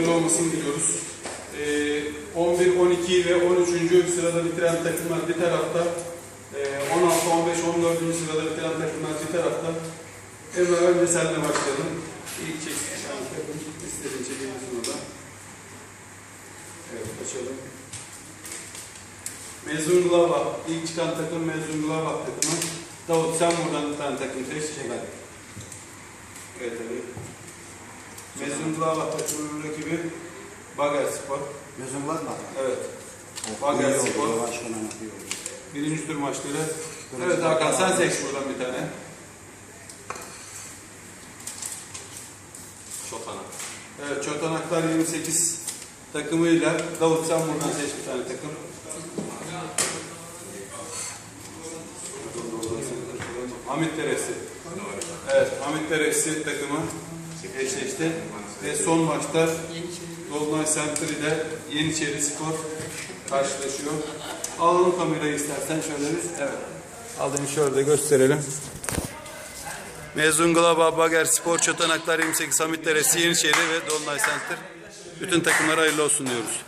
olmasını diliyoruz. Ee, 11, 12 ve 13. sırada bitiren takımlar bir tarafta. Ee, 16, 15, 14. sırada bitiren takımlar bir tarafta. Emre önce seninle başlayalım. İlk çek. Yani takım istediğin çekebilirsin orada. Evet açalım. Mezun Glava. İlk çıkan takım Mezun Glava takımı. Davut sen buradan bir tane takım seç. Evet. Evet tabii. Mezun Glava takımının rakibi Bagar Spor. Gözün var mı? Evet. Oldu, Spor. Birinci tur maçları. Evet Hakan sen seç buradan bir tane. Şotanak. Evet Çotanaklar 28 takımıyla Davut sen buradan seç bir tane takım. Hamit Teresi. Evet Hamit Teresi takımı eşleşti. Ve son maçta Dolunay Center ile Yeniçeri Spor karşılaşıyor. Alalım kamerayı istersen şöyle bir. Evet. Alayım şöyle de gösterelim. Mezun Glaba, Bager Spor, Çotanaklar 28, Hamit Deresi, Yeniçeri ve Dolunay Center. Bütün takımlara hayırlı olsun diyoruz.